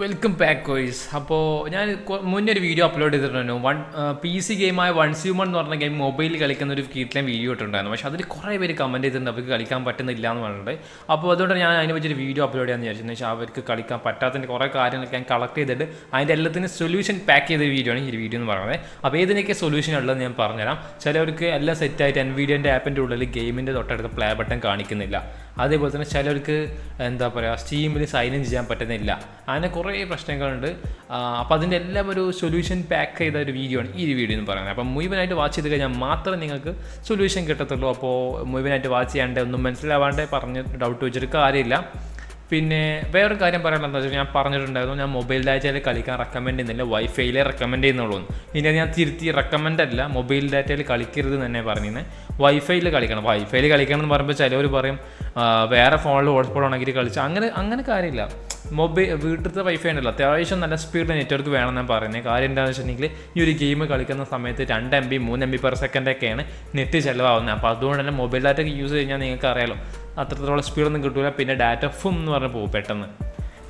Welcome back കോയ്സ് അപ്പോൾ ഞാൻ മുന്നേ ഒരു വീഡിയോ അപ്ലോഡ് ചെയ്തിട്ടുണ്ടായിരുന്നു. വൺ പി സി ഗെയിമായ വൺ സ്യൂമൺ എന്ന് പറഞ്ഞ ഗെയിം മൊബൈലിൽ കളിക്കുന്ന ഒരു കീട്ടിലെ വീഡിയോ ഇട്ടുണ്ടായിരുന്നു പക്ഷേ അതിൽ കുറേ പേര് കമന്റ് ചെയ്തിട്ടുണ്ട്. അവർക്ക് കളിക്കാൻ പറ്റുന്നില്ല എന്ന് പറഞ്ഞിട്ട്. അപ്പോൾ അതുകൊണ്ട് ഞാൻ അതിനെ പറ്റിയൊരു വീഡിയോ അപ്ലോഡ് ചെയ്യാമെന്ന് വിചാരിച്ചു പക്ഷേ അവർക്ക് കളിക്കാൻ പറ്റാത്തതിന്റെ കുറേ കാര്യങ്ങളൊക്കെ ഞാൻ കളക്ട് ചെയ്തിട്ട് അതിന്റെ എല്ലാത്തിനും സൊല്യൂഷൻ പാക്ക് ചെയ്ത വീഡിയോ ആണ് ഈ വീഡിയോ എന്ന് പറയുന്നത്. അപ്പോൾ ഏതിനൊക്കെ സൊല്യൂഷൻ ഉള്ളതെന്ന് ഞാൻ പറഞ്ഞുതരാം. ചിലവർക്ക് എല്ലാം സെറ്റായിട്ട് എൻവിഡിയന്റെ ആപ്പിന്റെ ഉള്ളിൽ ഗെയിമിന്റെ തൊട്ടടുത്ത് പ്ലേ ബട്ടൺ കാണിക്കുന്നില്ല. അതേപോലെ തന്നെ ചിലവർക്ക് എന്താ പറയുക സ്റ്റീമിൽ സൈൻ ഇൻ ചെയ്യാൻ പറ്റുന്നില്ല. അങ്ങനെ കുറേ പ്രശ്നങ്ങളുണ്ട്. അപ്പോൾ അതിന്റെ എല്ലാം ഒരു സൊല്യൂഷൻ പാക്ക് ചെയ്ത ഒരു വീഡിയോ ആണ് ഈ വീഡിയോ എന്ന് പറയുന്നത്. അപ്പം മുഴുവനായിട്ട് വാച്ച് ചെയ്ത് കഴിഞ്ഞാൽ മാത്രമേ നിങ്ങൾക്ക് സൊല്യൂഷൻ കിട്ടത്തുള്ളൂ. അപ്പോൾ മുഴുവനായിട്ട് വാച്ച് ചെയ്യാണ്ട് ഒന്നും മനസ്സിലാവാണ്ട് പറഞ്ഞ് ഡൗട്ട് വെച്ചിട്ട് കാര്യമില്ല. പിന്നെ വേറൊരു കാര്യം പറയാനുള്ളത് വെച്ചാൽ ഞാൻ പറഞ്ഞിട്ടുണ്ടായിരുന്നു ഞാൻ മൊബൈൽ ഡാറ്റയിൽ കളിക്കാൻ റെക്കമെൻഡ് ചെയ്യുന്നില്ല വൈഫൈയിലെ റെക്കമെൻഡ് ചെയ്യുന്നുള്ളൂ. ഇനി ഞാൻ തിരുത്തി റെക്കമെൻഡ് അല്ല മൊബൈൽ ഡാറ്റയിൽ കളിക്കരുത് എന്ന് തന്നെ പറഞ്ഞിരുന്നത് വൈഫൈയിൽ കളിക്കണം വൈഫൈയിൽ കളിക്കണം എന്ന് പറയുമ്പോൾ ചിലവർ പറയും വേറെ ഫോണിൽ ഹോട്ട്സ്പോട്ട് ഉണ്ടെങ്കിൽ കളിച്ച് അങ്ങനെ അങ്ങനെ കാര്യമില്ല. മൊബൈൽ വീട്ടിലത്തെ വൈഫൈ ഉണ്ടല്ലോ അത്യാവശ്യം നല്ല സ്പീഡ് നെറ്റ്വർക്ക് വേണം ഞാൻ പറയുന്നത് കാര്യം എന്താണെന്ന് വെച്ചിട്ടുണ്ടെങ്കിൽ ഈ ഒരു ഗെയിം കളിക്കുന്ന സമയത്ത് രണ്ട് എം ബി മൂന്ന് എം ബി പെർ സെക്കൻഡൊക്കെയാണ് നെറ്റ് ചിലവാകുന്നത്. അപ്പോൾ അതുകൊണ്ട് തന്നെ മൊബൈൽ ഡാറ്റ യൂസ് കഴിഞ്ഞാൽ നിങ്ങൾക്ക് അറിയാലോ അത്രത്തോളം സ്പീഡൊന്നും കിട്ടില്ല പിന്നെ ഡാറ്റ ഫും എന്ന് പറഞ്ഞ് പോകും പെട്ടെന്ന്.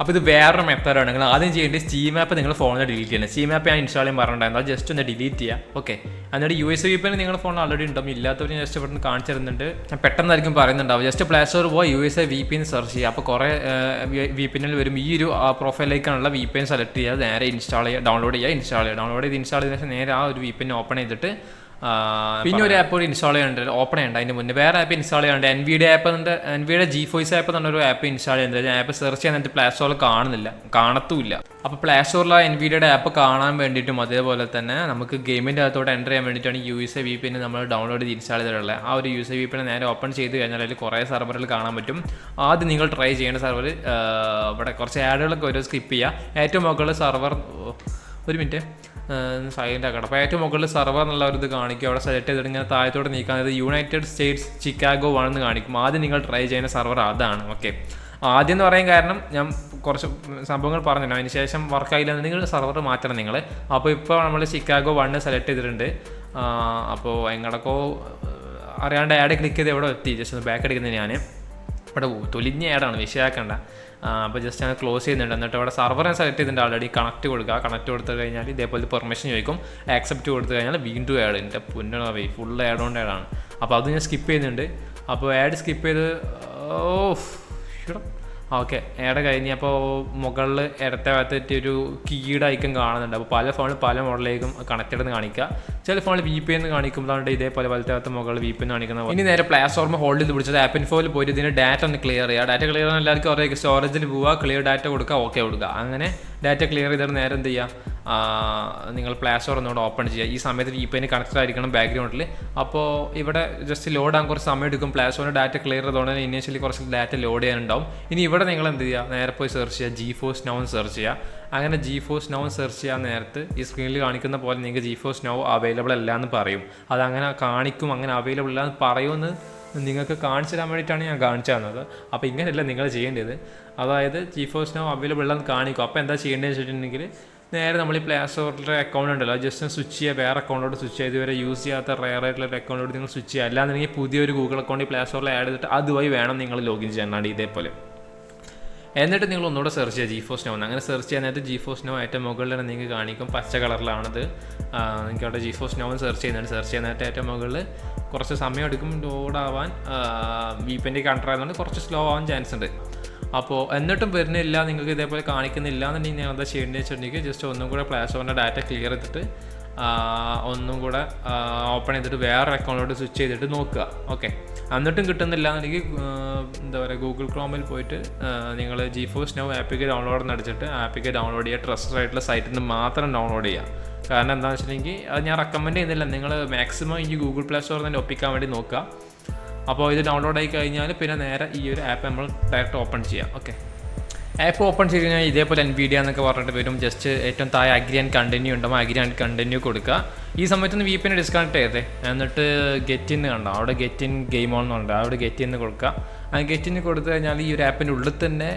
അപ്പോൾ ഇത് വേറൊരു മെത്തേഡാണ് നിങ്ങൾ ആദ്യം ചെയ്യേണ്ടത് സ്റ്റീം ആപ്പ് നിങ്ങൾ ഫോണിൽ ഡിലീറ്റ് ചെയ്യണം. സ്റ്റീം ആപ്പ് ഞാൻ ഇൻസ്റ്റാൾ ചെയ്യാൻ പറഞ്ഞിട്ടുണ്ടായിരുന്നു. അത് ജസ്റ്റ് ഒന്ന് ഡിലീറ്റ് ചെയ്യുക ഓക്കെ എന്നിട്ട് യു എസ് വി പി നിങ്ങളുടെ ഫോണിൽ ഓൾറെഡി ഉണ്ടാവും ഇല്ലാത്തവർ ജസ്റ്റ് ഇവിടെ കാണിച്ചു തരുന്നുണ്ട്. ഞാൻ പെട്ടെന്നായിരിക്കും പറയുന്നുണ്ടാവും ജസ്റ്റ് പ്ലേ സ്റ്റോർ പോയി U S A V P N search ചെയ്യുക. അപ്പോൾ കുറേ വി പി എന്നിൽ വരും ഈ ഒരു പ്രൊഫൈലിലേക്കാണുള്ള വി പി എൻ സെലക്ട് ചെയ്യുക. നേരെ ഇൻസ്റ്റാൾ ചെയ്യുക ഡൗൺലോഡ് ചെയ്യുക ഇൻസ്റ്റാൾ ചെയ്യുക. ഡൗൺലോഡ് ചെയ്ത് ഇൻസ്റ്റാൾ ചെയ്തതിനു ശേഷം നേരെ ആ ഒരു വി പി എൻ ഓപ്പൺ ചെയ്തിട്ട് പിന്നെ ഒരു ആപ്പ് കൂടി ഇൻസ്റ്റാൾ ചെയ്യാനുണ്ട്. ഓപ്പൺ ചെയ്യണ്ട. അതിന് മുന്നേ വേറെ ആപ്പ് ഇൻസ്റ്റാൾ ചെയ്യാനുണ്ട്. എൻ വിയുടെ ആപ്പ് എന്നുണ്ട്. എൻ വിയുടെ ജി ഫോയ്സ് ആപ്പ് എന്ന് പറഞ്ഞൊരു ആപ്പ് ഇൻസ്റ്റാൾ ചെയ്യുന്നുണ്ട് ഞാൻ ആപ്പ് സെർച്ച് ചെയ്യാൻ പ്ലേ സ്റ്റോറിൽ കാണുന്നില്ല കാണത്തുമില്ല അപ്പോൾ പ്ലേ സ്റ്റോറിൽ ആ എൻ വിയുടെ ആപ്പ് കാണാൻ വേണ്ടിയിട്ടും അതേപോലെ തന്നെ നമുക്ക് ഗെയിമിന്റെ അകത്തോട്ട് എന്റർ ചെയ്യാൻ വേണ്ടിയിട്ടാണ് U S A V P നമ്മൾ ഡൗൺലോഡ് ചെയ്ത് ഇൻസ്റ്റാൾ ചെയ്തിട്ടുള്ളത്. ആ ഒരു യു എസ് എ വി പിന്നെ നേരെ ഓപ്പൺ ചെയ്ത് കഴിഞ്ഞാൽ അതിൽ കുറേ സെർവറിൽ കാണാൻ പറ്റും. ആദ്യം നിങ്ങൾ ട്രൈ ചെയ്യേണ്ട സെർവർ ഇവിടെ കുറച്ച് ആഡുകളൊക്കെ ഓരോ സ്കിപ്പ് ചെയ്യുക. ഏറ്റവും മുകളിൽ സെർവർ ഒരു മിനിറ്റ് സൈലന്റ് ആക്കണം. അപ്പോൾ ഏറ്റവും മുകളിൽ സർവർ എന്നുള്ള ഒരു ഇത് കാണിക്കും. അവിടെ സെലക്ട് ചെയ്തിട്ട് ഇങ്ങനെ താഴത്തോടെ നീക്കാൻ. അത് യുണൈറ്റഡ് സ്റ്റേറ്റ്സ് ചിക്കാഗോ ആണെന്ന് കാണിക്കും. ആദ്യം നിങ്ങൾ ട്രൈ ചെയ്യുന്ന സർവർ അതാണ്. ഓക്കെ ആദ്യം എന്ന് പറയാൻ കാരണം ഞാൻ കുറച്ച് സംഭവങ്ങൾ പറഞ്ഞു അതിന് ശേഷം നിങ്ങൾ സർവർ മാറ്റണം നിങ്ങൾ അപ്പോൾ ഇപ്പോൾ നമ്മൾ ചിക്കാഗോ വണ്ണ് സെലക്ട് ചെയ്തിട്ടുണ്ട്. അപ്പോൾ എങ്ങടക്കോ അറിയാണ്ട് ആഡ് ക്ലിക്ക് ചെയ്ത് എവിടെ എത്തി? ജസ്റ്റ് ഒന്ന് ബാക്ക് അടിക്കുന്നത് ഞാൻ ഇവിടെ തൊലിഞ്ഞ ആഡാണ് വിഷയാക്കേണ്ട. അപ്പോൾ ജസ്റ്റ് ഞാൻ ക്ലോസ് ചെയ്യുന്നുണ്ട്. എന്നിട്ട് അവിടെ ഞാൻ സെലക്ട് ചെയ്തിട്ടുണ്ട് ആൾറെഡി കണക്ട് കൊടുക്കുക. കണക്ട് കൊടുത്തു കഴിഞ്ഞാൽ ഇതേപോലെ പെർമിഷൻ ചോദിക്കും. ആക്സെപ്റ്റ് കൊടുത്തു കഴിഞ്ഞാൽ വീണ്ടും ആഡ് എന്റെ പുന്നണവേ ഫുൾ ആഡ് ഓൺ ആഡാണ് അപ്പോൾ അത് ഞാൻ സ്കിപ്പ് ചെയ്യുന്നുണ്ട്. അപ്പോൾ ആഡ് സ്കിപ്പ് ചെയ്ത് ഓ ഓക്കെ ഏടെ കഴിഞ്ഞപ്പോൾ മുകളിൽ ഇടത്തെ ഭാഗത്തേറ്റ് ഒരു കീയുടെ ഐക്കൺ കാണുന്നുണ്ട്. അപ്പോൾ പല ഫോണിൽ പല മോഡലേക്കും കണക്റ്റഡ് എന്ന് കാണിക്കുക ചില ഫോണിൽ വി പി എന്ന് കാണിക്കുമ്പോഴാണ് ഇതേപോലെ വലത്തെ ഭാഗത്ത് മുകളിൽ വി പി എന്ന് കാണിക്കുന്നത് ഇനി നേരെ പ്ലേ സ്റ്റോറിൽ ഹോൾഡ് ചെയ്ത് പിടിച്ചത് ആപ്പിൻ ഫോയിൽ പോയിട്ട് ഇതിന് ഡാറ്റ ഒന്ന് ക്ലിയർ ചെയ്യുക. ഡാറ്റ ക്ലിയർ ചെയ്യാൻ എല്ലാവർക്കും ഒരേ സ്റ്റോറേജിൽ പോവുക. ക്ലിയർ ഡാറ്റ കൊടുക്കുക. ഓക്കെ കൊടുക്കുക. അങ്ങനെ ഡാറ്റ ക്ലിയർ ചെയ്തിട്ട് നേരെ എന്ത് ചെയ്യുക? നിങ്ങൾ പ്ലേ സ്റ്റോർ ഒന്നുകൂടെ ഓപ്പൺ ചെയ്യുക. ഈ സമയത്ത് വി പി കണക്റ്റഡ് ആയിരിക്കണം ബാക്ക്ഗ്രൗണ്ടിൽ അപ്പോൾ ഇവിടെ ജസ്റ്റ് ലോഡ് ആകാൻ കുറച്ച് സമയം എടുക്കും. പ്ലേ സ്റ്റോറിന് ഡാറ്റ ക്ലിയർ ചെയ്തോടെ ഇനീഷ്യലി കുറച്ച് ഡാറ്റ ലോഡ് ചെയ്യാനുണ്ടാവും. ഇനി ഇവിടെ നിങ്ങൾ എന്ത് ചെയ്യുക? നേരെ പോയി സെർച്ച് ചെയ്യുക. ജി ഫോസ് നൗൺ സെർച്ച് ചെയ്യുക. അങ്ങനെ ജി ഫോസ് നൗ സെർച്ച് ചെയ്യാൻ നേരത്ത് ഈ സ്ക്രീനിൽ കാണിക്കുന്ന പോലെ നിങ്ങൾക്ക് ജി ഫോസ് നൗ അവൈലബിൾ അല്ല എന്ന് പറയും. അതങ്ങനെ കാണിക്കും അങ്ങനെ അവൈലബിൾ അല്ല എന്ന് പറയുമെന്ന് നിങ്ങൾക്ക് കാണിച്ചു തരാൻ വേണ്ടിയിട്ടാണ് ഞാൻ കാണിച്ചു തന്നത്. അപ്പോൾ ഇങ്ങനെയല്ല നിങ്ങൾ ചെയ്യേണ്ടത്. അതായത് ജി ഫോസ് നൗ അവൈലബിൾ അല്ലെന്ന് കാണിക്കും. അപ്പോൾ എന്താ ചെയ്യേണ്ടതെന്ന് വെച്ചിട്ടുണ്ടെങ്കിൽ നേരെ നമ്മൾ ഈ പ്ലേ സ്റ്റോറിലെ അക്കൗണ്ട് ഉണ്ടല്ലോ. ജസ്റ്റ് സ്വിച്ച് ചെയ്യുക. വേറെ അക്കൗണ്ടോട് സ്വിച്ച് ചെയ്ത് ഇതുവരെ യൂസ് ചെയ്യാത്ത റയർ ആയിട്ടുള്ള ഒരു അക്കൗണ്ടോട് നിങ്ങൾ സ്വിച്ച് ചെയ്യുക. അല്ലാന്നുണ്ടെങ്കിൽ പുതിയൊരു ഗൂഗിൾ അക്കൗണ്ട് പ്ലേ സ്റ്റോറിൽ ആഡ് ചെയ്തിട്ട് അതുവഴി വേണം നിങ്ങൾ ലോഗിൻ ചെയ്യാനാണ് ഇതേപോലെ. എന്നിട്ട് നിങ്ങൾ ഒന്നുകൂടെ സെർച്ച് ചെയ്യുക. ജി ഫോസ് നോ അങ്ങനെ സെർച്ച് ചെയ്യാൻ നേരത്തെ ജി ഫോസ് നോ ഏറ്റവും മുകളിൽ തന്നെ നിങ്ങൾക്ക് കാണിക്കും. പച്ച കളറിലാണത്. നിങ്ങൾക്ക് അവിടെ ജി ഫോസ് നോവൻ സെർച്ച് ചെയ്യുന്നുണ്ട്. സെർച്ച് ചെയ്യാൻ നേരത്തെ ഏറ്റവും മുകളിൽ കുറച്ച് സമയം എടുക്കും. ലോഡ് ആവാൻ വി പെന്റെ കണ്ടർ ആയതുകൊണ്ട് കുറച്ച് സ്ലോ ആവാൻ ചാൻസ് ഉണ്ട്. അപ്പോൾ എന്നിട്ടും വരുന്നില്ല നിങ്ങൾക്ക് ഇതേപോലെ കാണിക്കുന്നില്ല എന്നുണ്ടെങ്കിൽ ഞാൻ എന്താ ചെയ്യേണ്ടത് വെച്ചിട്ടുണ്ടെങ്കിൽ ജസ്റ്റ് ഒന്നും കൂടെ പ്ലേ സ്റ്റോറിന്റെ ഡാറ്റ ക്ലിയർ ചെയ്തിട്ട് ഒന്നും കൂടെ ഓപ്പൺ ചെയ്തിട്ട് വേറെ അക്കൗണ്ടിലോട്ട് സ്വിച്ച് ചെയ്തിട്ട് നോക്കുക. ഓക്കെ എന്നിട്ടും കിട്ടുന്നില്ല എന്നുണ്ടെങ്കിൽ എന്താ പറയുക ഗൂഗിൾ ക്രോമിൽ പോയിട്ട് നിങ്ങൾ ജി ഫോർ സ്നോ ആപ്പിക്ക് ഡൗൺലോഡ് നടിച്ചിട്ട് ആപ്പിക്ക് ഡൗൺലോഡ് ചെയ്യുക ട്രസ്റ്റഡ് ആയിട്ടുള്ള സൈറ്റിൽ നിന്ന് മാത്രം ഡൗൺലോഡ് ചെയ്യുക. കാരണം എന്താണെന്ന് വെച്ചിട്ടുണ്ടെങ്കിൽ അത് ഞാൻ റെക്കമെൻഡ് ചെയ്യുന്നില്ല. നിങ്ങൾ മാക്സിമം ഈ ഗൂഗിൾ പ്ലേ സ്റ്റോറിൽ തന്നെ ഒപ്പിക്കാൻ വേണ്ടി നോക്കുക. അപ്പോൾ ഇത് ഡൗൺലോഡ് ആയി കഴിഞ്ഞാൽ പിന്നെ നേരെ ഈ ഒരു ആപ്പ് നമ്മൾ ഡയറക്റ്റ് ഓപ്പൺ ചെയ്യാം. ഓക്കെ ആപ്പ് ഓപ്പൺ ചെയ്ത് കഴിഞ്ഞാൽ ഇതേപോലെ എൻ വീഡിയോ എന്നൊക്കെ പറഞ്ഞിട്ട് വരും. ജസ്റ്റ് ഏറ്റവും താഴെ അഗ്രി ആൻഡ് കണ്ടിന്യൂ ഉണ്ടാവും അഗ്രി ആൻഡ് കണ്ടിന്യൂ കൊടുക്കുക. ഈ സമയത്തൊന്ന് വി പിന്നെ ഡിസ്കണക്ട് ചെയ്തേ. എന്നിട്ട് ഗെറ്റ് ഇൻ കണ്ടോ? അവിടെ ഗെറ്റിൻ ഗെയിം ഓൺ എന്നുണ്ട് അവിടെ ഗെറ്റ് ഇൻ കൊടുക്കുക. ആ ഗെറ്റിന് കൊടുത്തു കഴിഞ്ഞാൽ ഈ ഒരു ആപ്പിന്റെ ഉള്ളിൽ തന്നെ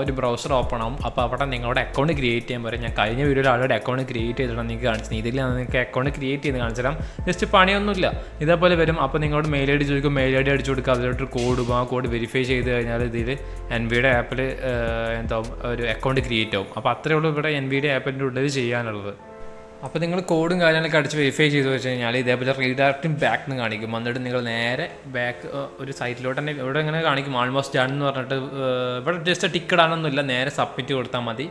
ഒരു ബ്രൗസർ ഓപ്പൺ ആവും. അപ്പോൾ അവിടെ നിങ്ങളുടെ അക്കൗണ്ട് ക്രിയേറ്റ് ചെയ്യാൻ പറയും. ഞാൻ കഴിഞ്ഞ വീഡിയോയിൽ ആളുടെ അക്കൗണ്ട് ക്രിയേറ്റ് ചെയ്തിട്ടാണ് നിങ്ങൾക്ക് കാണിച്ചത് ഇതിൽ നിങ്ങൾക്ക് അക്കൗണ്ട് ക്രിയേറ്റ് ചെയ്ത് കാണിച്ചു തരാം. ജസ്റ്റ് പണിയൊന്നുമില്ല. ഇതേപോലെ വരും. അപ്പോൾ നിങ്ങളോട് മെയിൽ ഐ ഡി ചോദിക്കും. മെയിൽ ഐ ഡി അടിച്ചു കൊടുക്കുക. അതിലോട്ട് കോഡ് ആ കോഡ് വെരിഫൈ ചെയ്ത് കഴിഞ്ഞാൽ ഇതിൽ എൻ വിയുടെ ആപ്പിൽ എന്താ ഒരു അക്കൗണ്ട് ക്രിയേറ്റ് ആവും. അപ്പോൾ അത്രയേ ഉള്ളൂ ഇവിടെ എൻ വിയുടെ ആപ്പിന്റെ ഉള്ളിൽ ചെയ്യാനുള്ളത്. അപ്പോൾ നിങ്ങൾ കോഡും കാര്യങ്ങളൊക്കെ അടിച്ച് വെരിഫൈ ചെയ്ത് വെച്ച് കഴിഞ്ഞാൽ ഇതേപോലെ റീഡയറക്റ്റിംഗ് ബാക്ക് എന്ന് കാണിക്കും. എന്നിട്ട് നിങ്ങൾ നേരെ ബാക്ക് ഒരു സൈറ്റിലോട്ട് തന്നെ ഇവിടെ ഇങ്ങനെ കാണിക്കും. ആൾമോസ്റ്റ് ഡൺ എന്ന് പറഞ്ഞിട്ട് ഇവിടെ ജസ്റ്റ് ടിക്കറ്റ് ആണെന്നൊന്നുമില്ല. നേരെ സബ്മിറ്റ് കൊടുത്താൽ മതി.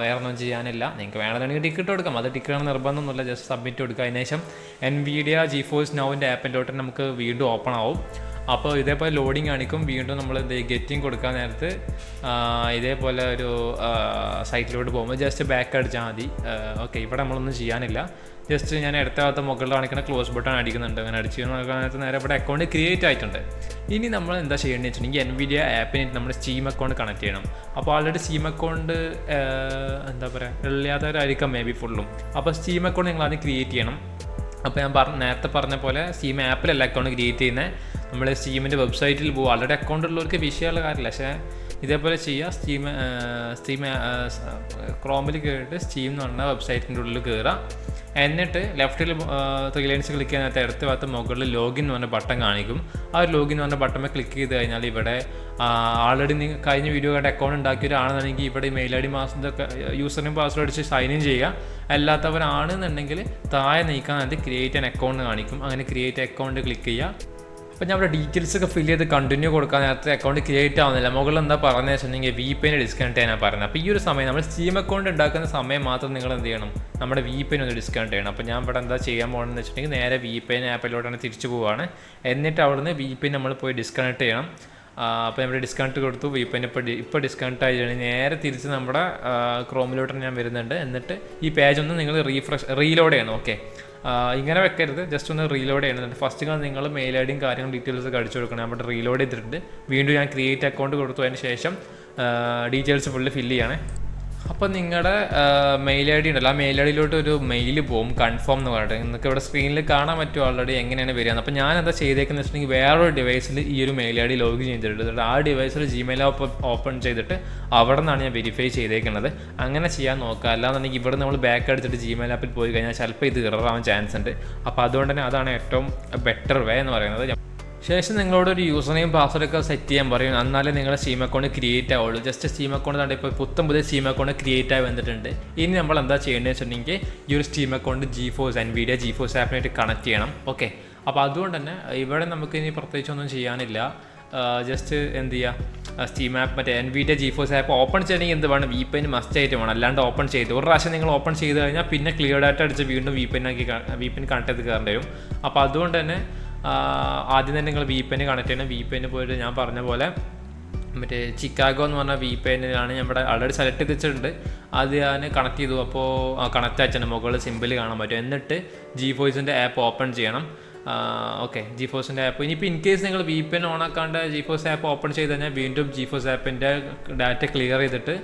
വേറെ ഒന്നും ചെയ്യാനില്ല. നിങ്ങൾക്ക് വേണമെന്നുണ്ടെങ്കിൽ ടിക്കറ്റ് കൊടുക്കാം. അത് ടിക്കറ്റ് നിർബന്ധമൊന്നുമില്ല. ജസ്റ്റ് സബ്മിറ്റ് കൊടുക്കുക. അതിനുശേഷം എൻ വീഡിയ ജി ഫോഴ്സ് നൗവിന്റെ ആപ്പിന്റെ നമുക്ക് വീണ്ടും ഓപ്പൺ ആവും. അപ്പോൾ ഇതേപോലെ ലോഡിങ് കാണിക്കും. വീണ്ടും നമ്മൾ എന്ത് ഗെറ്റിംഗ് കൊടുക്കാൻ നേരത്ത് ഇതേപോലെ ഒരു സൈറ്റിലോട്ട് പോകുമ്പോൾ ജസ്റ്റ് ബാക്ക് അടിച്ചാൽ മതി. ഓക്കെ ഇവിടെ നമ്മളൊന്നും ചെയ്യാനില്ല. ജസ്റ്റ് ഞാൻ അടുത്ത ഭാഗത്ത് മുകളിൽ കാണിക്കുന്ന ക്ലോസ് ബട്ടൺ അടിക്കുന്നുണ്ട്. അങ്ങനെ അടിച്ച് നോക്കാൻ നേരെ ഇവിടെ അക്കൗണ്ട് ക്രിയേറ്റ് ആയിട്ടുണ്ട്. ഇനി നമ്മൾ എന്താ ചെയ്യേണ്ടത് വെച്ചിട്ടുണ്ടെങ്കിൽ എൻ വിഡിയ ആപ്പിന് നമ്മുടെ സ്റ്റീം അക്കൗണ്ട് കണക്ട് ചെയ്യണം. അപ്പോൾ ആൾറെഡി സ്റ്റീം അക്കൗണ്ട് എന്താ പറയുക ഇല്ലാത്തവരായിരിക്കാം മേ ബി ഫുള്ളും അപ്പോൾ സ്റ്റീം അക്കൗണ്ട് നിങ്ങൾ ആദ്യം ക്രിയേറ്റ് ചെയ്യണം. അപ്പോൾ ഞാൻ പറഞ്ഞ നേരത്തെ പറഞ്ഞ പോലെ സ്റ്റീം ആപ്പിലല്ല അക്കൗണ്ട് ക്രിയേറ്റ് ചെയ്യുന്നത് നമ്മൾ സ്റ്റീമിന്റെ വെബ്സൈറ്റിൽ പോകും ആൾറെഡി അക്കൗണ്ട് ഉള്ളവർക്ക് വിഷയമുള്ള കാര്യമില്ല. പക്ഷേ ഇതേപോലെ ചെയ്യുക സ്റ്റീം സ്റ്റീം ക്രോമിൽ കയറിയിട്ട് സ്റ്റീം എന്ന് പറഞ്ഞ വെബ്സൈറ്റിന്റെ ഉള്ളിൽ കയറുക എന്നിട്ട് ലെഫ്റ്റിൽ ത്രീ ലൈൻസ് ക്ലിക്ക് ചെയ്യുന്നതിനകത്ത് ഇടത്ത് ഭാഗത്ത് മുകളിൽ ലോഗിൻ എന്ന് പറഞ്ഞ ബട്ടൺ കാണിക്കും. ആ ഒരു ലോഗിൻ എന്ന് പറഞ്ഞ ബട്ടൺ ക്ലിക്ക് ചെയ്ത് കഴിഞ്ഞാൽ ഇവിടെ ആൾറെഡി നിങ്ങൾ കഴിഞ്ഞ വീഡിയോ കണ്ട അക്കൗണ്ട് ഉണ്ടാക്കിയ ഒരാണെന്നുണ്ടെങ്കിൽ ഇവിടെ മെയിൽ ഐ ഡി മാസത്തൊക്കെ യൂസറിനും പാസ്വേഡ് അടിച്ച് സൈൻ ഇൻ ചെയ്യുക. അല്ലാത്തവരാണെന്നുണ്ടെങ്കിൽ താഴെ നീക്കാൻ അത് ക്രിയേറ്റ് ആൻ അക്കൗണ്ട് കാണിക്കും. അങ്ങനെ ക്രിയേറ്റ് അക്കൗണ്ട് ക്ലിക്ക് ചെയ്യുക. അപ്പോൾ ഞാൻ അവിടെ ഡീറ്റെയിൽസ് ഒക്കെ ഫില്ല് ചെയ്ത് കണ്ടിന്യൂ കൊടുക്കാൻ നേരത്തെ അക്കൗണ്ട് ക്രിയേറ്റ് ആവുന്നില്ല. മുകളിൽ എന്താ പറഞ്ഞ വെച്ചിട്ടുണ്ടെങ്കിൽ വി പെയിന് ഡിസ്കൗണ്ട് ചെയ്യാനാണ് പറയുന്നത് അപ്പോൾ ഈ ഒരു സമയം നമ്മൾ സ്റ്റീം അക്കൗണ്ട് ഉണ്ടാക്കുന്ന സമയം മാത്രം നിങ്ങൾ എന്ത് ചെയ്യണം? നമ്മുടെ വി പെയിൻ ഒന്ന് ഡിസ്കൗണ്ട് ചെയ്യണം. അപ്പോൾ ഞാൻ ഇവിടെ എന്താ ചെയ്യാൻ പോകണമെന്ന് വെച്ചിട്ടുണ്ടെങ്കിൽ നേരെ വി പെയിൻ ആപ്പിലോട്ടാണ് തിരിച്ചു പോവുകയാണ് എന്നിട്ട് അവിടുന്ന് വി പേ നമ്മൾ പോയി ഡിസ്കണക്ട് ചെയ്യണം. അപ്പോൾ നമ്മുടെ ഡിസ്കൗണ്ട് കൊടുത്തു. വി പെയിൻ ഇപ്പോൾ ഇപ്പോൾ ഡിസ്കൗണ്ട് ആയി. നേരെ തിരിച്ച് നമ്മുടെ ക്രോമിലോട്ട് ഞാൻ വരുന്നുണ്ട്. എന്നിട്ട് ഈ പേജ് ഒന്ന് നിങ്ങൾ റീഫ്രഷ് റീലോഡ് ചെയ്യണം. ഓക്കെ ഇങ്ങനെ വെക്കരുത്. ജസ്റ്റ് ഒന്ന് റീലോഡ് ചെയ്യണം. ഫസ്റ്റ് നിങ്ങൾ മെയിൽ ഐ ഡിയും കാര്യങ്ങളും ഡീറ്റെയിൽസ് ഒക്കെ അടിച്ചു കൊടുക്കണം. അവിടെ റീലോഡ് ചെയ്തിട്ടുണ്ട്. വീണ്ടും ഞാൻ ക്രിയേറ്റ് അക്കൗണ്ട് കൊടുത്തു. അതിന് ശേഷം ഡീറ്റെയിൽസ് ഫുള്ള് ഫില്ല് ചെയ്യണേ. അപ്പോൾ നിങ്ങളുടെ മെയിൽ ഐ ഡി ഉണ്ടല്ലോ. ആ മെയിൽ ഐ ഡിയിലോട്ട് ഒരു മെയിൽ പോകും കൺഫേം എന്ന് പറഞ്ഞിട്ട്. നിങ്ങൾക്ക് ഇവിടെ സ്ക്രീനിൽ കാണാൻ പറ്റും ഓൾറെഡി എങ്ങനെയാണ് വരിക. അപ്പോൾ ഞാൻ എന്താ ചെയ്തേക്കുന്നത് വെച്ചിട്ടുണ്ടെങ്കിൽ വേറൊരു ഡിവൈസിൽ ഈ ഒരു മെയിൽ ഐ ഡി ലോഗിൻ ചെയ്തിട്ടുണ്ട് ആ ഡിവൈസിൽ ജിമെയിൽ ഓപ്പൺ ചെയ്തിട്ട് അവിടെ നിന്നാണ് ഞാൻ വെരിഫൈ ചെയ്തേക്കുന്നത്. അങ്ങനെ ചെയ്യാൻ നോക്കുക. അല്ലാന്നുണ്ടെങ്കിൽ ഇവിടെ നമ്മൾ ബാക്ക് അടിച്ചിട്ട് ജിമെയിൽ ആപ്പിൽ പോയി കഴിഞ്ഞാൽ ചിലപ്പോൾ ഇത് ഇററാവാൻ ചാൻസ് ഉണ്ട്. അപ്പോൾ അതുകൊണ്ട് തന്നെ അതാണ് ഏറ്റവും ബെറ്റർ വേ എന്ന് പറയുന്നത്. ശേഷം നിങ്ങളോട് ഒരു യൂസർ നെയിം പാസ്വേഡ് ഒക്കെ സെറ്റ് ചെയ്യാൻ പറയും. എന്നാലേ നിങ്ങളുടെ സ്റ്റീം അക്കൗണ്ട് ക്രിയേറ്റ് ആവുള്ളൂ. ജസ്റ്റ് സ്റ്റീം അക്കൗണ്ട് തന്നെ ഇപ്പോൾ പുത്തം പുതിയ സ്റ്റീം അക്കൗണ്ട് ക്രിയേറ്റ് ആയി വന്നിട്ടുണ്ട്. ഇനി നമ്മൾ എന്താ ചെയ്യേണ്ടത് വെച്ചിട്ടുണ്ടെങ്കിൽ ഈ ഒരു Steam account GeForce Nvidia GeForce ആപ്പിനായിട്ട് connect ചെയ്യണം. ഓക്കെ അപ്പോൾ അതുകൊണ്ട് തന്നെ ഇവിടെ നമുക്ക് ഇനി പ്രത്യേകിച്ചൊന്നും ചെയ്യാനില്ല. ജസ്റ്റ് എന്ത് ചെയ്യുക സ്റ്റീം ആപ്പ് മറ്റേ എൻ വിയുടെ ജി ഫോസ് ആപ്പ് ഓപ്പൺ ചെയ്യണമെങ്കിൽ എന്ത് വേണം? വി പെൻ മസ്റ്റ് ആയിട്ട് വേണം. അല്ലാണ്ട് ഓപ്പൺ ചെയ്ത് ഒരു പ്രാവശ്യം നിങ്ങൾ ഓപ്പൺ ചെയ്ത് കഴിഞ്ഞാൽ പിന്നെ ക്ലിയർ ഡാറ്റ അടിച്ച് വീണ്ടും വി ആക്കി വി പെൻ കണക്ട് ചെയ്ത് കയറേണ്ടി വരും. അപ്പോൾ അതുകൊണ്ട് തന്നെ ആദ്യം തന്നെ നിങ്ങൾ വി പെന് കണക്ട് ചെയ്യണം. വി പെന് പോയിട്ട് ഞാൻ പറഞ്ഞ പോലെ മറ്റേ ചിക്കാഗോ എന്ന് പറഞ്ഞ വി പെനിലാണ് ഞാൻ ഇവിടെ ആൾറെഡി സെലക്ട് ചെയ്തിട്ടുണ്ട് അത് ഞാൻ കണക്ട് ചെയ്തു. അപ്പോൾ കണക്ട് അയച്ചാണ് മുകളിൽ സിമ്പിൾ കാണാൻ പറ്റും. എന്നിട്ട് ജി ഫോഴ്സിന്റെ ആപ്പ് ഓപ്പൺ ചെയ്യണം. ഓക്കെ ജി ഫോഴ്സിന്റെ ആപ്പ് ഇനിയിപ്പോൾ ഇൻ കേസ് നിങ്ങൾ വി പെൻ ഓൺ ആക്കാണ്ട് ജി ഫോഴ്സ് ആപ്പ് ഓപ്പൺ ചെയ്ത് കഴിഞ്ഞാൽ വീണ്ടും ജി ഫോഴ്സ് ആപ്പിന്റെ ഡാറ്റ ക്ലിയർ ചെയ്തിട്ട്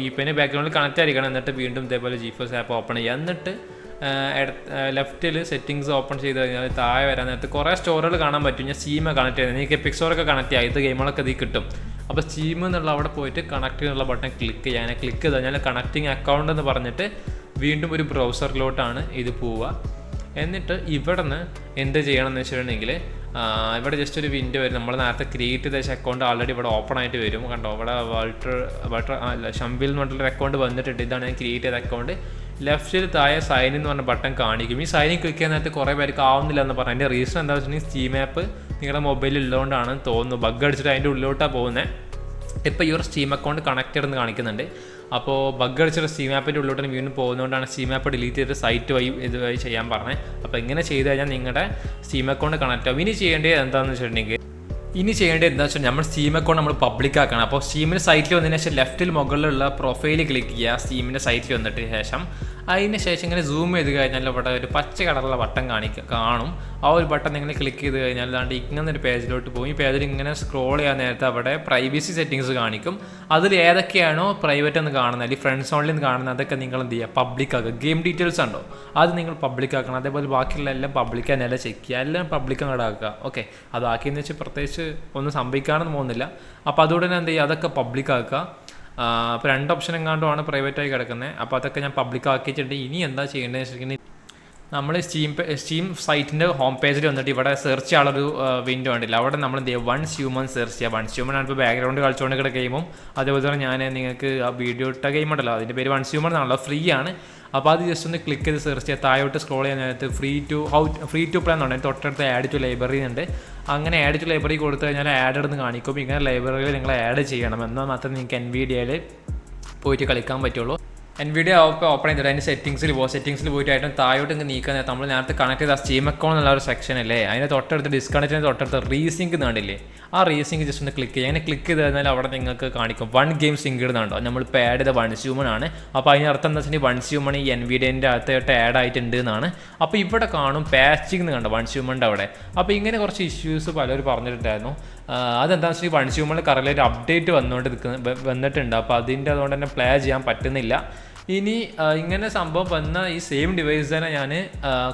വി പെന് ബാക്ക്ഗ്രൗണ്ടിൽ കണക്റ്റ് ആയിരിക്കണം. എന്നിട്ട് വീണ്ടും ഇതേപോലെ ജി ഫോഴ്സ് ആപ്പ് ഓപ്പൺ ചെയ്യുക. എന്നിട്ട് ലെഫ്റ്റിൽ സെറ്റിങ്സ് ഓപ്പൺ ചെയ്ത് കഴിഞ്ഞാൽ താഴെ വരാൻ നേരത്ത് കുറേ സ്റ്റോറുകൾ കാണാൻ പറ്റും. ഞാൻ സ്റ്റീമ കണക്ട് ചെയ്യുന്നത്. എനിക്ക് പിക്സോറൊക്കെ കണക്ട് ചെയ്യാം. ഇത് ഗെയിമുകളൊക്കെ ഇതിൽ കിട്ടും. അപ്പോൾ സ്റ്റീം എന്നുള്ള അവിടെ പോയിട്ട് കണക്ട് എന്നുള്ള ബട്ടൺ ക്ലിക്ക് ചെയ്യാൻ ക്ലിക്ക് ചെയ്ത് കഴിഞ്ഞാൽ കണക്റ്റിംഗ് അക്കൗണ്ട് എന്ന് പറഞ്ഞിട്ട് വീണ്ടും ഒരു ബ്രൗസറിലോട്ടാണ് ഇത് പോവുക. എന്നിട്ട് ഇവിടെ നിന്ന് എന്ത് ചെയ്യണം എന്ന് വെച്ചിട്ടുണ്ടെങ്കിൽ ഇവിടെ ജസ്റ്റ് ഒരു വിൻഡോ വരും. നമ്മൾ നേരത്തെ ക്രിയേറ്റ് ചെയ്ത അക്കൗണ്ട് ആൾറെഡി ഇവിടെ ഓപ്പൺ ആയിട്ട് വരും. കണ്ടോ? ഇവിടെ വാൾട്ടർ വാൾട്ടർ അല്ല ഷംബിൽ എന്ന് പറഞ്ഞിട്ടൊരു അക്കൗണ്ട് വന്നിട്ടുണ്ട്. ഇതാണ് ഞാൻ ക്രിയേറ്റ് ചെയ്ത അക്കൗണ്ട് ലെഫ്റ്റിൽ താഴെ സൈൻ എന്ന് പറഞ്ഞ ബട്ടൺ കാണിക്കും. ഈ സൈനിൽ ക്ലിക്ക് ചെയ്യാൻ നേരത്തെ കുറേ പേർക്ക് ആവുന്നില്ല എന്ന് പറഞ്ഞു. അതിന്റെ റീസൺ എന്താ വെച്ചിട്ടുണ്ടെങ്കിൽ സ്റ്റീം ആപ്പ് നിങ്ങളുടെ മൊബൈലിൽ ഉള്ളതുകൊണ്ടാണ് തോന്നുന്നു. ബഗ് അടിച്ചിട്ട് അതിന്റെ ഉള്ളിലോട്ടാണ് പോകുന്നത് ഇപ്പോൾ ഒരു സ്റ്റീം അക്കൗണ്ട് കണക്റ്റഡ് എന്ന് കാണിക്കുന്നുണ്ട്. അപ്പോൾ ബഗ് അടിച്ചിട്ട് സ്റ്റീം ആപ്പിന്റെ ഉള്ളിലോട്ട് വീണ്ടും പോകുന്നതുകൊണ്ടാണ് സ്റ്റീം ആപ്പ് ഡിലീറ്റ് ചെയ്തിട്ട് സൈറ്റ് വഴി ഇതുവഴി ചെയ്യാൻ പറഞ്ഞത് അപ്പോൾ ഇങ്ങനെ ചെയ്ത് കഴിഞ്ഞാൽ നിങ്ങളുടെ സ്റ്റീം അക്കൗണ്ട് കണക്റ്റ് ആവും. ഇനി ചെയ്യേണ്ടത് എന്താണെന്ന് വെച്ചിട്ടുണ്ടെങ്കിൽ ഇനി ചെയ്യേണ്ടത് എന്താ വെച്ചാൽ നമ്മൾ സ്റ്റീം അക്കൗണ്ട് നമ്മൾ പബ്ലിക് ആക്കണം. അപ്പോൾ സ്റ്റീമിന്റെ സൈറ്റിൽ വന്നതിന് ശേഷം ലെഫ്റ്റിൽ മുകളിലുള്ള പ്രൊഫൈൽ ക്ലിക്ക് ചെയ്യുക. സ്റ്റീമിന്റെ സൈറ്റിൽ വന്നിട്ട് ശേഷം അതിന് ശേഷം ഇങ്ങനെ സൂം ചെയ്ത് കഴിഞ്ഞാൽ ഇവിടെ ഒരു പച്ച കളറുള്ള ബട്ടൺ കാണിക്കുക കാണും. ആ ഒരു ബട്ടൺ നിങ്ങൾ ക്ലിക്ക് ചെയ്ത് കഴിഞ്ഞാൽ അതാണ്ട് ഇങ്ങനെ ഒരു പേജിലോട്ട് പോകും. ഈ പേജിൽ ഇങ്ങനെ സ്ക്രോൾ ചെയ്യാൻ നേരത്തെ അവിടെ പ്രൈവസി സെറ്റിങ്സ് കാണിക്കും. അതിൽ ഏതൊക്കെയാണോ പ്രൈവറ്റ് എന്ന് കാണുന്നത്. അല്ലെങ്കിൽ ഫ്രണ്ട്സ് ഓൺലി എന്ന് കാണുന്നത്. അതൊക്കെ നിങ്ങൾ എന്ത് ചെയ്യുക? പബ്ലിക് ആക്കുക. ഗെയിം ഡീറ്റെയിൽസ് ഉണ്ടോ? അത് നിങ്ങൾ പബ്ലിക് ആക്കണം. അതേപോലെ ബാക്കിയുള്ള എല്ലാം പബ്ലിക് തന്നെയല്ല ചെക്ക് ചെയ്യുക. എല്ലാം പബ്ലിക് അങ്ങോട്ട് ആക്കുക. ഓക്കെ അതാക്കിയെന്ന് വെച്ച് പ്രത്യേകിച്ച് ഒന്നും സംഭവിക്കാണെന്ന് പോകുന്നില്ല. അപ്പോൾ അതുകൊണ്ട് തന്നെ എന്ത് ചെയ്യുക? അതൊക്കെ പബ്ലിക് ആക്കുക. അപ്പോൾ രണ്ട് ഓപ്ഷൻ എങ്ങാണ്ടുമാണ് പ്രൈവറ്റായി കിടക്കുന്നത് അപ്പോൾ അതൊക്കെ ഞാൻ പബ്ലിക് ആക്കിയിട്ടുണ്ട്. ഇനി എന്താ ചെയ്യേണ്ടതെന്ന് വെച്ചിട്ടുണ്ടെങ്കിൽ നമ്മൾ സ്റ്റീം സ്റ്റീം സൈറ്റിന്റെ ഹോം പേജിൽ വന്നിട്ട് ഇവിടെ സെർച്ച് ചെയ്യാനുള്ളൊരു വിൻഡോ ഉണ്ടല്ലോ അവിടെ നമ്മൾ എന്ത് ചെയ്യുക വൺസ് ഹ്യൂമൻ സെർച്ച് ചെയ്യുക വൺസ് ഹ്യൂമൻ ആണ് ഇപ്പോൾ ബാക്ക്ഗ്രൗണ്ട് കളിച്ചുകൊണ്ട് കിടക്കുന്ന ഗെയിമും അതേപോലെ തന്നെ ഞാൻ നിങ്ങൾക്ക് ആ വീഡിയോ ഇട്ട ഗെയിം ഉണ്ടല്ലോ. അതിന്റെ പേര് വൺസ് ഹ്യൂമൻ ആണല്ലോ. ഫ്രീ ആണ്. അപ്പോൾ അത് ജസ്റ്റ് ഒന്ന് ക്ലിക്ക് ചെയ്ത് സെർച്ച് ചെയ്യുക താഴോട്ട് സ്ക്രോൾ ചെയ്യാൻ നേരത്ത് free to how free to plan ഉണ്ട് തൊട്ടടുത്ത് ആഡ് ടു ലൈബ്രറി ഉണ്ട്. അങ്ങനെ ആഡ് ടു ലൈബ്രറി കൊടുത്തു കഴിഞ്ഞാൽ ആഡ് എടുന്ന് കാണിക്കും. ഇങ്ങനെ ലൈബ്രറിയിൽ നിങ്ങൾ ആഡ് ചെയ്യണം. എന്നാൽ മാത്രമേ നിങ്ങൾക്ക് എൻ വി പോയിട്ട് കളിക്കാൻ പറ്റുള്ളൂ. എൻ വീഡിയോ ഓപ്പൺ ചെയ്തിട്ട് അതിന്റെ സെറ്റിംഗ്സിൽ പോകും സെറ്റിംഗ്സിൽ പോയിട്ടായിട്ടും താഴോട്ട് ഇങ്ങനെ നീക്കാൻ നമ്മൾ നേരത്തെ കണക്ട് ചെയ്ത സ്റ്റീം അക്കൗണ്ട് എന്നുള്ള ഒരു സെക്ഷൻ അല്ലേ? അതിന്റെ തൊട്ടടുത്ത് ഡിസ്കണക്റ്റിന് തൊട്ടടുത്ത് റീസിങ്ക് കാണില്ലേ ആ റീസിങ്ക് ജസ്റ്റ് ഒന്ന് ക്ലിക്ക് ചെയ്യുക. അങ്ങനെ ക്ലിക്ക് ചെയ്ത് കഴിഞ്ഞാൽ അവിടെ നിങ്ങൾക്ക് കാണിക്കും. വൺ ഗെയിം സിങ്ക് ഇടുന്നുണ്ടോ നമ്മൾ ഇപ്പോൾ ആഡ് ചെയ്ത വൺ ഹ്യൂമൺ ആണ്. അപ്പോൾ അതിനർത്ഥം എന്താ വെച്ചിട്ടുണ്ടെങ്കിൽ വൺ ഹ്യൂമൺ ഈ എൻ വീഡിയോന്റെ അകത്തായിട്ട് ആഡ് ആയിട്ടുണ്ട് എന്നാണ്. അപ്പോൾ ഇവിടെ കാണും പാച്ചിങ് എന്ന് കണ്ടോ? വൺ അവിടെ. അപ്പോൾ ഇങ്ങനെ കുറച്ച് ഇഷ്യൂസ് പലരും പറഞ്ഞിട്ടുണ്ടായിരുന്നു. അതെന്താണെന്ന് വെച്ചാൽ വൺ സ്യൂമണിൽ കറക്റ്റ് ഒരു അപ്ഡേറ്റ് വന്നുകൊണ്ട് നിൽക്കുന്ന വന്നിട്ടുണ്ട്. അപ്പോൾ അതിന്റെ അതുകൊണ്ട് തന്നെ പ്ലേ ചെയ്യാൻ പറ്റുന്നില്ല. ഇനി ഇങ്ങനെ സംഭവം വന്ന ഈ സെയിം ഡിവൈസ് തന്നെ ഞാൻ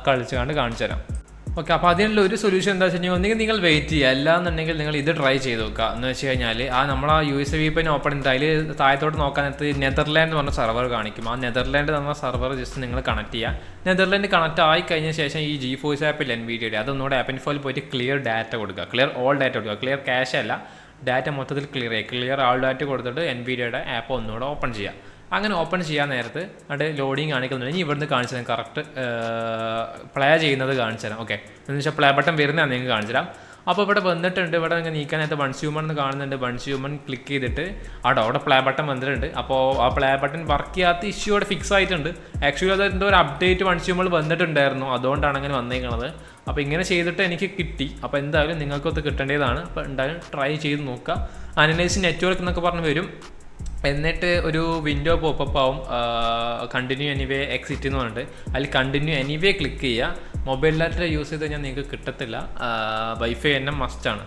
കളിച്ചു കണ്ട് കാണിച്ചു തരാം ഓക്കെ അപ്പോൾ അതിനുള്ള ഒരു സൊല്യൂഷൻ എന്താ വെച്ച് കഴിഞ്ഞാൽ ഒന്നുകിൽ നിങ്ങൾ വെയിറ്റ് ചെയ്യുക. അല്ലാന്നുണ്ടെങ്കിൽ നിങ്ങൾ ഇത് ട്രൈ ചെയ്ത് നോക്കുക. എന്ന് വെച്ച് കഴിഞ്ഞാൽ ആ നമ്മൾ ആ U S VPN open ചെയ്ത് അതിൽ താഴത്തോട്ട് നോക്കാൻ നേരത്ത് നെതർലാൻഡ് പറഞ്ഞ സർവർ കാണിക്കും. ആ നെതർലാൻഡ് എന്ന സർവർ ജസ്റ്റ് നിങ്ങൾ കണക്ട് ചെയ്യുക. നെതർലാൻഡ് കണക്ട് ആയി കഴിഞ്ഞ ശേഷം ഈ ജി ഫോഴ്സ് ആപ്പിൽ എൻ വി ഡിയുടെ അതൊന്നുകൂടെ ആപ്പിൻ ഫോയിൽ പോയിട്ട് ക്ലിയർ ഡാറ്റ കൊടുക്കുക. ക്ലിയർ ഓൾ ഡാറ്റ കൊടുക്കുക. ക്ലിയർ ക്യാഷ് അല്ല. ഡാറ്റ മൊത്തത്തിൽ ക്ലിയർ ചെയ്യുക. ക്ലിയർ ആൾ ഡാറ്റ കൊടുത്തിട്ട് എൻ വി ഡിയുടെ ആപ്പ് ഒന്നുകൂടെ ഓപ്പൺ ചെയ്യുക. അങ്ങനെ ഓപ്പൺ ചെയ്യാൻ നേരത്ത് അവിടെ ലോഡിങ് കാണിക്കുന്നുണ്ട്. ഇനി ഇവിടുന്ന് കാണിച്ചു തരാം. കറക്റ്റ് പ്ലേ ചെയ്യുന്നത് കാണിച്ചു തരാം. ഓക്കെ എന്ന് വെച്ചാൽ പ്ലേ ബട്ടൺ വരുന്നതാണ് നിങ്ങൾക്ക് കാണിച്ചു തരാം. അപ്പോൾ ഇവിടെ വന്നിട്ടുണ്ട്. ഇവിടെ നിങ്ങൾ നീക്കാനായിട്ട് ബൺസ് ഹ്യൂമൺ എന്ന് കാണുന്നുണ്ട്. ബൺസ് ക്ലിക്ക് ചെയ്തിട്ട് അവിടെ അവിടെ പ്ലേ ബട്ടൺ വന്നിട്ടുണ്ട്. അപ്പോൾ ആ പ്ലേ ബട്ടൺ വർക്ക് ചെയ്യാത്ത ഇഷ്യൂ അവിടെ ഫിക്സ് ആയിട്ടുണ്ട്. ആക്ച്വലി അത് എന്തോ ഒരു അപ്ഡേറ്റ് ബൺസ് വന്നിട്ടുണ്ടായിരുന്നു. അതുകൊണ്ടാണ് അങ്ങനെ വന്നേക്കണത്. അപ്പോൾ ഇങ്ങനെ ചെയ്തിട്ട് എനിക്ക് കിട്ടി. അപ്പോൾ എന്തായാലും നിങ്ങൾക്കൊത്ത് കിട്ടേണ്ടതാണ്. അപ്പോൾ എന്തായാലും ട്രൈ ചെയ്ത് നോക്കുക. അനലൈസ് നെറ്റ്വർക്ക് എന്നൊക്കെ പറഞ്ഞ് വരും. എന്നിട്ട് ഒരു വിൻഡോ പോപ്പപ്പ് ആവും. കണ്ടിന്യൂ എനിവേ എക്സിറ്റ് എന്ന് പറഞ്ഞിട്ട്. അതിൽ കണ്ടിന്യൂ എനിവേ ക്ലിക്ക് ചെയ്യുക. മൊബൈൽ ഡാറ്റ യൂസ് ചെയ്ത് കഴിഞ്ഞാൽ നിങ്ങൾക്ക് കിട്ടത്തില്ല. വൈഫൈ തന്നെ മസ്റ്റാണ്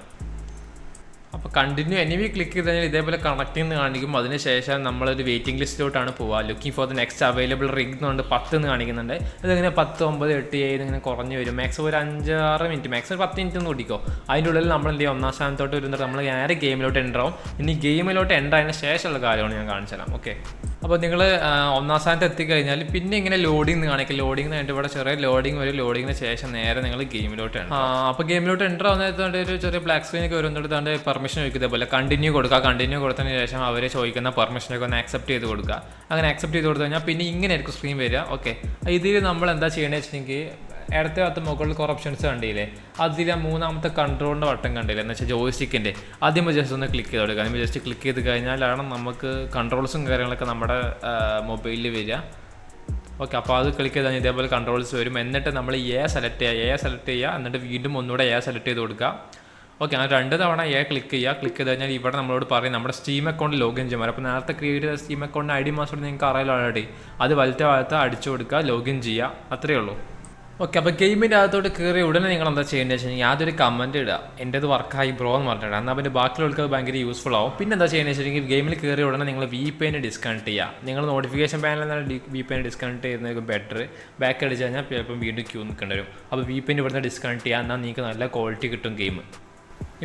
അപ്പോൾ കണ്ടിന്യൂ എനിവി ക്ലിക്ക് ചെയ്ത് കഴിഞ്ഞാൽ ഇതേപോലെ കണക്ട് എന്ന് കാണിക്കും. അതിനുശേഷം നമ്മളൊരു വെയിറ്റിംഗ് ലിസ്റ്റിലോട്ടാണ് പോവുക. Looking for the next available rig എന്നുണ്ട് പത്ത് എന്ന് കാണിക്കുന്നുണ്ട്. ഇതിങ്ങനെ പത്ത് ഒമ്പത് എട്ട് ഏഴ് ഇങ്ങനെ കുറഞ്ഞു വരും. മാക്സ് ഒരു അഞ്ചാറ് മിനിറ്റ് മാക്സ് ഒരു പത്ത് മിനിറ്റ് ഒന്ന് കൂട്ടിക്കോ അതിന്റെ ഉള്ളിൽ നമ്മൾ എന്ത് ചെയ്യും? ഒന്നാം സ്ഥാനത്തോട്ട് വരുന്നുണ്ട് നമ്മൾ നേരെ ഗെയിമിലോട്ട് എന്റർ ആവും. ഇനി ഗെയിമിലോട്ട് എന്റർ ആയതിനു ശേഷമുള്ള കാര്യമാണ് ഞാൻ കാണിച്ചു തരാം ഓക്കെ അപ്പോൾ നിങ്ങൾ ഒന്നാം സ്ഥാനത്ത് എത്തിക്കഴിഞ്ഞാൽ പിന്നെ ഇങ്ങനെ ലോഡിംഗ് കാണിക്കും. ലോഡിംഗ് കഴിഞ്ഞിട്ട് ഇവിടെ ചെറിയ ലോഡിംഗ് വരും. ലോഡിങ്ങിന് ശേഷം നേരെ നിങ്ങൾ ഗെയിമിലോട്ട് ആണ് അപ്പോൾ ഗെയിമിലോട്ട് എന്റർ ആവുന്നതായിട്ട് ഒരു ചെറിയ ബ്ലാക്ക് സ്ക്രീൻ സ്ക്രീനൊക്കെ വരുന്നിടത്താണ്ട് പെർമിഷൻ ചോദിക്കുന്നത് പോലെ കണ്ടിന്യൂ കൊടുക്കുക. കണ്ടിന്യൂ കൊടുത്തതിന് ശേഷം അവർ ചോദിക്കുന്ന പെർമിഷനൊക്കെ ഒന്ന് ആക്സെപ്റ്റ് ചെയ്ത് കൊടുക്കുക. അങ്ങനെ ആക്സെപ്റ്റ് ചെയ്ത് കൊടുത്തു കഴിഞ്ഞാൽ പിന്നെ ഇങ്ങനെ ആയിരിക്കും സ്ക്രീൻ വരിക. ഓക്കെ ഇതിൽ നമ്മൾ എന്താ ചെയ്യണമെന്ന് വെച്ചിട്ടുണ്ടെങ്കിൽ ഇടത്തെ ഭാഗത്ത് മുകളിൽ കുറേ ഓപ്ഷൻസ് കണ്ടില്ലേ? അതിൽ ആ മൂന്നാമത്തെ കൺട്രോളിന്റെ വട്ടം കണ്ടില്ലേ? എന്ന് വെച്ചാൽ ജോയിസ്റ്റിക്കിന്റെ ആദ്യം ജസ്റ്റ് ഒന്ന് ക്ലിക്ക് ചെയ്ത് കൊടുക്കുക അതിന് ജസ്റ്റ് ക്ലിക്ക് ചെയ്ത് കഴിഞ്ഞാലാണ് നമുക്ക് കൺട്രോൾസും കാര്യങ്ങളൊക്കെ നമ്മുടെ മൊബൈലിൽ വരിക. ഓക്കെ അപ്പോൾ അത് ക്ലിക്ക് ചെയ്താൽ ഇതേപോലെ കൺട്രോൾസ് വരും. എന്നിട്ട് നമ്മൾ എ സെലക്ട് ചെയ്യുക എ സെലക്ട് ചെയ്യുക എന്നിട്ട് വീണ്ടും ഒന്നുകൂടെ എ സെലക്ട് ചെയ്ത് കൊടുക്കുക. ഓക്കെ അങ്ങനെ രണ്ട് തവണ എ ക്ലിക്ക് ചെയ്യുക ക്ലിക്ക് ചെയ്ത് കഴിഞ്ഞാൽ ഇവിടെ നമ്മളോട് പറയും നമ്മുടെ സ്റ്റീം അക്കൗണ്ട് ലോഗിൻ ചെയ്യാൻ അപ്പോൾ നേരത്തെ ക്രിയേറ്റ് ചെയ്ത Steam account I D master നിങ്ങൾക്ക് അറിയാലോ ഓൾറെഡി അത് വലത്തെ ഭാഗത്ത് അടിച്ചു കൊടുക്കുക ലോഗിൻ ചെയ്യുക. അത്രയേ ഉള്ളൂ. ഓക്കെ അപ്പോൾ ഗെയിമിന്റെ അകത്തോട്ട് കയറി ഉടനെ നിങ്ങൾ എന്താ ചെയ്യേണ്ടത് വെച്ച് കഴിഞ്ഞാൽ യാതൊരു കമന്റ് ഇടുക എന്റെത് വർക്കായി ബ്രോ എന്ന് പറഞ്ഞിട്ട് എന്നാൽ പിന്നെ ബാക്കിയുള്ളവർക്ക് അത് ഭയങ്കര യൂസ്ഫുൾ ആവും. പിന്നെ എന്താ ചെയ്യുന്നത് വെച്ചിട്ടുണ്ടെങ്കിൽ ഗെയിമിൽ കയറി ഉടനെ നിങ്ങൾ വി പേനെ ഡിസ്കണക്ട് ചെയ്യുക നിങ്ങൾ നോട്ടിഫിക്കേഷൻ പാനലിൽ നിന്നാണ് വി പേനെ ഡിസ്കണക്ട് ചെയ്യുന്നത് ബെറ്റർ ബാക്ക് അടിച്ച് കഴിഞ്ഞാൽ ചിലപ്പം വീണ്ടും ക്യൂ നിൽക്കേണ്ടി വരും. അപ്പോൾ വി പേൻ ഇവിടുന്ന് ഡിസ്കണക്ട് ചെയ്യുക എന്നാൽ നിങ്ങൾക്ക് നല്ല ക്വാളിറ്റി കിട്ടും ഗെയിം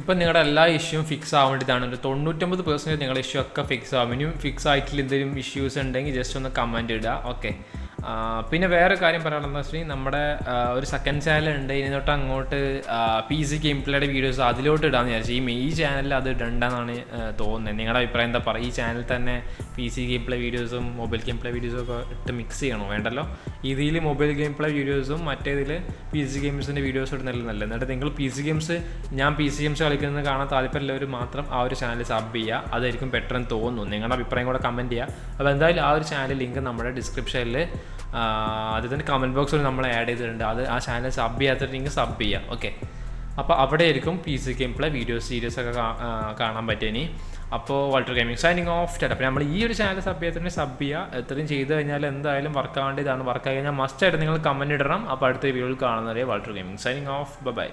ഇപ്പം നിങ്ങളുടെ എല്ലാ ഇഷ്യൂവും ഫിക്സ് ആവാൻ വേണ്ടിയിട്ടാണ്. ഒരു തൊണ്ണൂറ്റൊമ്പത് പെർസെന്റേജ് നിങ്ങളുടെ ഇഷ്യൂ ഒക്കെ ഫിക്സ് ആവും. ഇനിയും ഫിക്സ് ആയിട്ടില്ല എന്തെങ്കിലും ഇഷ്യൂസ് ഉണ്ടെങ്കിൽ ജസ്റ്റ് ഒന്ന് കമന്റ് ഇടുക ഓക്കെ പിന്നെ വേറെ കാര്യം പറയണമെന്ന് വെച്ചിട്ടുണ്ടെങ്കിൽ നമ്മുടെ ഒരു സെക്കൻഡ് ചാനൽ ഉണ്ട്. ഇനി തൊട്ട് അങ്ങോട്ട് പി സി ഗെയിം പ്ലേയുടെ വീഡിയോസ് അതിലോട്ട് ഇടാമെന്ന് വിചാരിച്ചു. ഈ മെയ് ചാനലിൽ അത് ഇടണ്ടെന്നാണ് തോന്നുന്നത്. നിങ്ങളുടെ അഭിപ്രായം എന്താ പറയുക ഈ ചാനൽ തന്നെ പി സി ഗെയിം പ്ലേ വീഡിയോസും മൊബൈൽ ഗെയിം പ്ലേ വീഡിയോസും ഒക്കെ ഇട്ട് മിക്സ് ചെയ്യണോ? വേണ്ടല്ലോ. ഇതിൽ മൊബൈൽ ഗെയിം പ്ലേ വീഡിയോസും മറ്റേതിൽ പി സി ഗെയിംസിന്റെ വീഡിയോസ് ഇടുന്നില്ല നല്ലത്? എന്നിട്ട് നിങ്ങൾ പി സി ഗെയിംസ് ഞാൻ പി സി ഗെയിംസ് കളിക്കുന്നത് കാണാൻ താല്പര്യമുള്ളവർ മാത്രം ആ ഒരു ചാനൽ സബ് ചെയ്യുക അതായിരിക്കും ബെറ്റർ എന്ന് തോന്നുന്നു. നിങ്ങളുടെ അഭിപ്രായം കൂടെ കമന്റ് ചെയ്യുക അപ്പോൾ എന്തായാലും ആ ഒരു ചാനൽ ലിങ്ക് നമ്മുടെ ഡിസ്ക്രിപ്ഷനിൽ അത് തന്നെ കമന്റ് ബോക്സിൽ നമ്മൾ ആഡ് ചെയ്തിട്ടുണ്ട്. അത് ആ ചാനൽ സബ് ചെയ്യാത്ത ലിങ്ക് സബ് ചെയ്യാം. ഓക്കെ അപ്പോൾ അവിടെ ആയിരിക്കും P C game play videos series ഒക്കെ കാണാൻ പറ്റിയ ഇനി. അപ്പോൾ Walter gaming signing off tata അപ്പോൾ നമ്മൾ ഈ ഒരു ചാനൽ സബ് ചെയ്യാത്തതിന് സബ് ചെയ്യുക എത്രയും ചെയ്ത് കഴിഞ്ഞാൽ എന്തായാലും വർക്ക് ആവേണ്ടതാണ് വർക്ക് ആയി കഴിഞ്ഞാൽ മസ്റ്റ് ആയിട്ട് നിങ്ങൾ കമന്റ് ഇടണം. അപ്പോൾ അടുത്ത വീഡിയോയിൽ കാണുന്നവരെ Walter gaming signing off bye